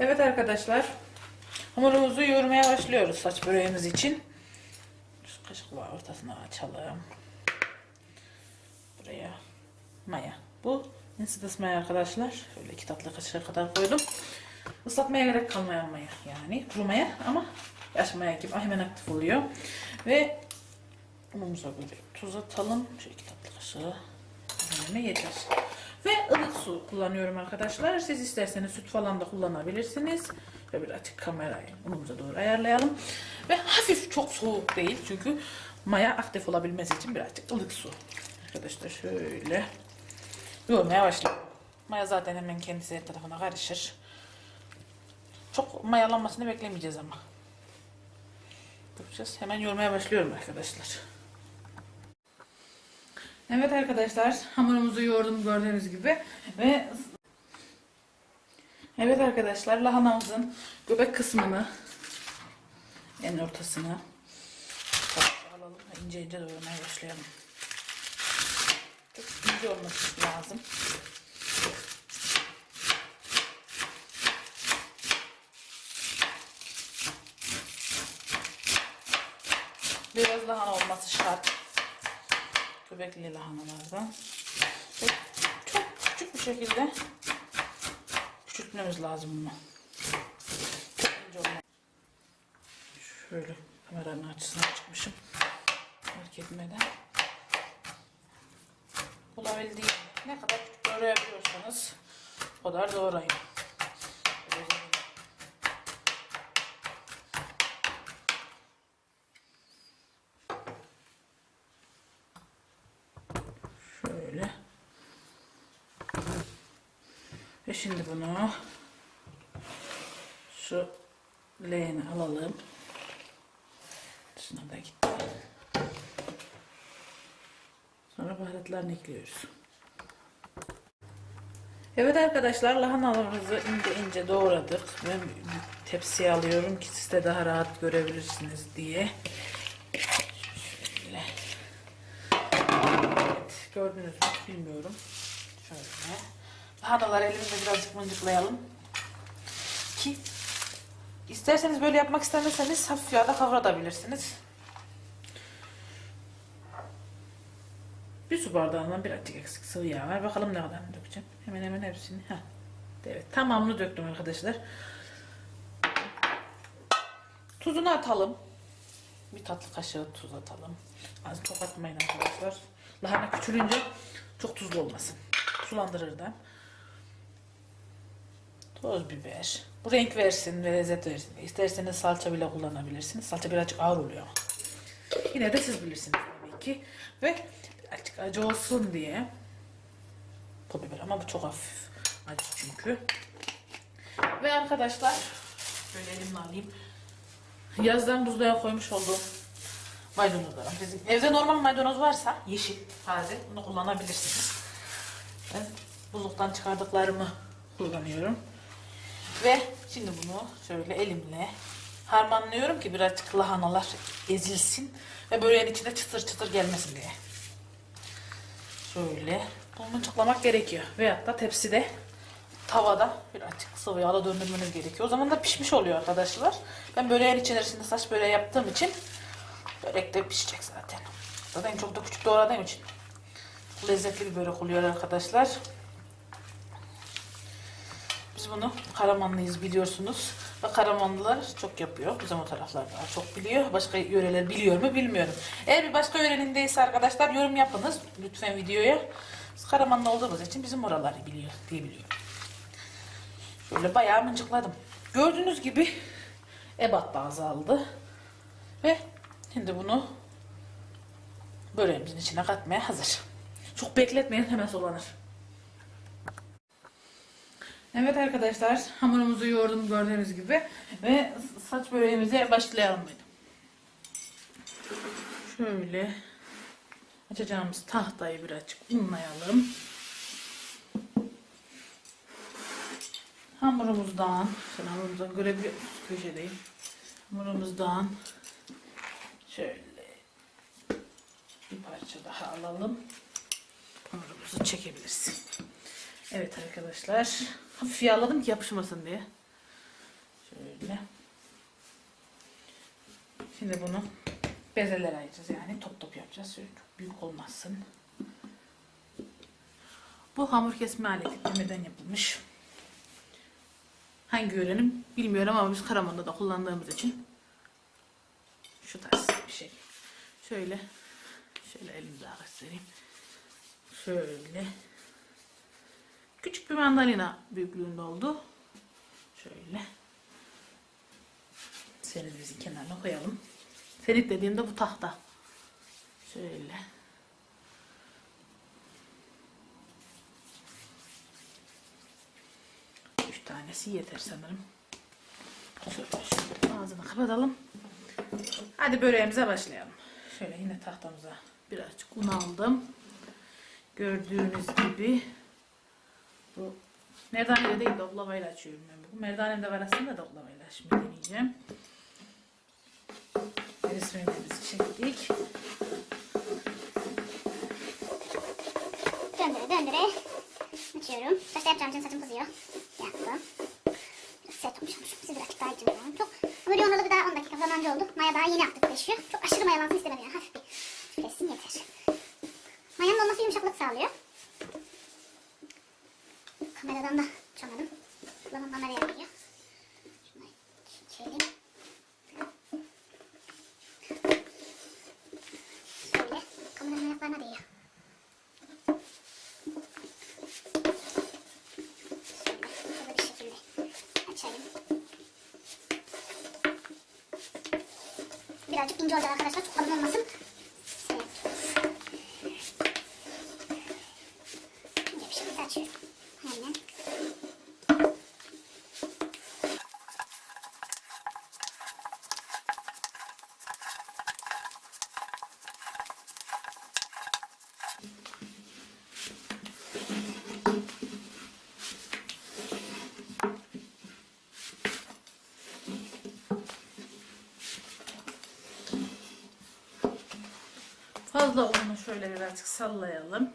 Evet arkadaşlar. Hamurumuzu yoğurmaya başlıyoruz saç böreğimiz için. Şu kaşıkla ortasına açalım. Buraya maya. Bu instant maya arkadaşlar. Şöyle iki tatlı kaşığı kadar koydum. Islatmaya gerek kalmayan maya yani. Kuru maya ama yaş maya gibi hemen aktif oluyor. Ve unumuza böyle tuz atalım. Şu iki tatlı kaşığı yeter. Ve ılık su kullanıyorum arkadaşlar. Siz isterseniz süt falan da kullanabilirsiniz. Ve bir açık kamerayı unumuza doğru ayarlayalım. Ve hafif çok soğuk değil. Çünkü maya aktif olabilmesi için birazcık ılık su. Arkadaşlar şöyle yoğurmaya başlayalım. Maya zaten hemen kendisi her tarafına karışır. Çok mayalanmasını beklemeyeceğiz ama. Yapacağız. Hemen yoğurmaya başlıyorum arkadaşlar. Evet arkadaşlar hamurumuzu yoğurdum gördüğünüz gibi ve Evet arkadaşlar lahanamızın göbek kısmını en ortasına alalım ince ince doğramaya başlayalım. Çok ince olması lazım. Biraz lahana olması şart. Göbekli lahanalardan. Ve çok küçük bir şekilde küçültmemiz lazım bunu. Şöyle kameranın açısına çıkmışım. Fark etmeden. Bulabildiğim ne kadar küçük doğrayabiliyorsanız o kadar doğrayın. Böyle Şöyle. Şimdi bunu şu leğene alalım. Şuna da gitti. Sonra baharatlarını ekliyoruz. Evet arkadaşlar lahanalarımızı ince ince doğradık. Ben tepsiye alıyorum ki siz de daha rahat görebilirsiniz diye. Şöyle. Evet, gördünüz mü bilmiyorum. Şöyle. Lahanaları elimizle birazcık mıncıklayalım. Ki isterseniz böyle yapmak istemezseniz hafif yağda kavurabilirsiniz. Bir su bardağından birazcık eksik sıvı yağ var. Bakalım ne kadar dökeceğim. Hemen hemen hepsini. Heh. Evet tamamını döktüm arkadaşlar. Tuzunu atalım. Bir tatlı kaşığı tuz atalım. Az çok atmayın arkadaşlar. Lahana küçülünce çok tuzlu olmasın. Sulandırır da. Toz biber. Bu renk versin ve lezzet versin. İsterseniz salça bile kullanabilirsiniz. Salça birazcık ağır oluyor. Yine de siz bilirsiniz tabii ki. Ve birazcık acı olsun diye. Pul biber ama bu çok hafif acı çünkü. Ve arkadaşlar şöyle elimle alayım. Yazdan buzluğa koymuş olduğum maydanozlarım. Bizim evde normal maydanoz varsa yeşil, taze bunu kullanabilirsiniz. Ben buzluktan çıkardıklarımı kullanıyorum. Ve şimdi bunu şöyle elimle harmanlıyorum ki birazcık lahanalar ezilsin ve böreğin içinde çıtır çıtır gelmesin diye. Şöyle bunu mıncıklamak gerekiyor. Veyahut da tepside tavada birazcık sıvı yağla döndürmeniz gerekiyor. O zaman da pişmiş oluyor arkadaşlar. Ben böreğin içerisinde saç böreği yaptığım için börek de pişecek zaten. Zaten çok da küçük doğradığım için lezzetli bir börek oluyor arkadaşlar. Biz bunu Karamanlıyız biliyorsunuz. Ve Karamanlılar çok yapıyor. Bizim o taraflar daha çok biliyor. Başka yöreler biliyor mu bilmiyorum. Eğer bir başka yörenindeyse arkadaşlar yorum yapınız lütfen videoya. Biz Karamanlı olduğumuz için bizim oraları biliyor diye biliyorum. Şöyle bayağı mıncıkladım. Gördüğünüz gibi ebat da azaldı. Ve şimdi bunu böreğimizin içine katmaya hazır. Çok bekletmeyin hemen solanır. Evet arkadaşlar hamurumuzu yoğurdum gördüğünüz gibi ve saç böreğimize başlayalım dedim. Şöyle açacağımız tahtayı birazcık unlayalım. Hamurumuzdan, şöyle hamurumuzdan görebiliyor musunuz köşedeyim. Hamurumuzdan şöyle bir parça daha alalım. Hamurumuzu çekebilirsin. Evet arkadaşlar. Hafif yağladım ki yapışmasın diye. Şöyle. Şimdi bunu bezeler ayıracağız yani top top yapacağız. Şöyle çok büyük olmasın. Bu hamur kesme aleti demeden yapılmış. Hangi yörenim bilmiyorum ama biz Karaman'da da kullandığımız için şu tarz bir şey. Şöyle şöyle elimde göstereyim. Şöyle küçük bir mandalina büyüklüğünde oldu. Şöyle serimizin kenarına koyalım. Serit dediğimde bu tahta. Şöyle. Üç tanesi yeter sanırım. Şöyle ağzını kapatalım. Hadi böreğimize başlayalım. Şöyle yine tahtamıza birazcık un aldım. Gördüğünüz gibi bu merdaneyle değil de oklavayla açıyorum ben. Bu merdanemde var aslında da oklavayla şimdi deneyeceğim. Resmimizi çektik. Döndüre döndüre açıyorum. Saçta yapacağım için saçım kızıyor. Yaptım. Biraz sert olmuş olmuş. Siz birazcık daha acıyorum. Çok hamur yoğunluğu bir daha 10 dakika falan önce oldu. Maya daha yeni aktifleşiyor. Çok aşırı mayalansın yani. Hafif bir hafifleşsin yeter. Mayanın olması yumuşaklık sağlıyor. Kameradan da uçamadım. Kulağım kameraya geliyor. Şunu çekelim. Şöyle kameranın ayaklarına değiyor. Şöyle bir şekilde açayım. Birazcık ince olacak arkadaşlar. Çok kalın olmasın. Olur. İnce bir şekilde açıyorum. Hemen. Fazla unu şöyle birazcık sallayalım.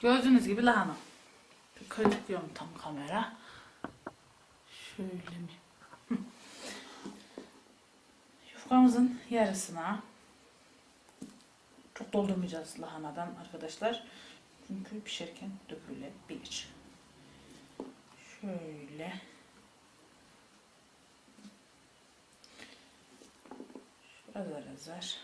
Gördüğünüz gibi lahana. Közüküyor mu tam kamera? Şöyle mi? Yufkamızın yarısına çok doldurmayacağız lahanadan arkadaşlar. Çünkü pişerken dökülebilir. Şöyle. Azar azar.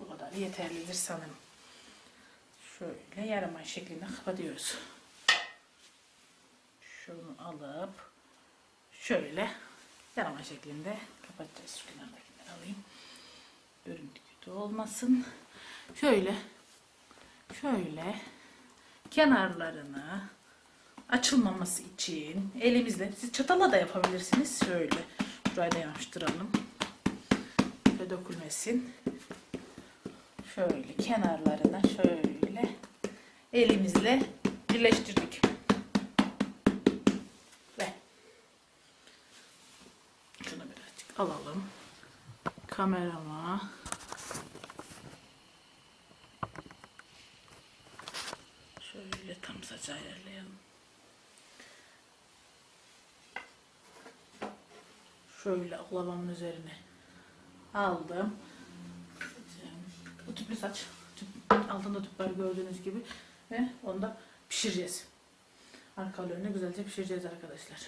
Bu kadar yeterlidir sanırım. Şöyle yarım ay şeklinde kapatıyoruz. Şunu alıp şöyle yarım ay şeklinde kapatacağız. Şu kenardakileri alayım. Görüntü kötü olmasın. Şöyle şöyle kenarlarını açılmaması için elimizle siz çatalla da yapabilirsiniz. Şöyle şurayı da yapıştıralım. Şöyle dökülmesin. Şöyle kenarlarına şöyle elimizle birleştirdik. Ve şunu birazcık alalım. Kamerama Şöyle saçı ayarlayalım. Şöyle oklavamın üzerine aldım. Bu tüplü saç. Tüp, altında tüp var gördüğünüz gibi. Ve onu da pişireceğiz. Arka önüne güzelce pişireceğiz arkadaşlar.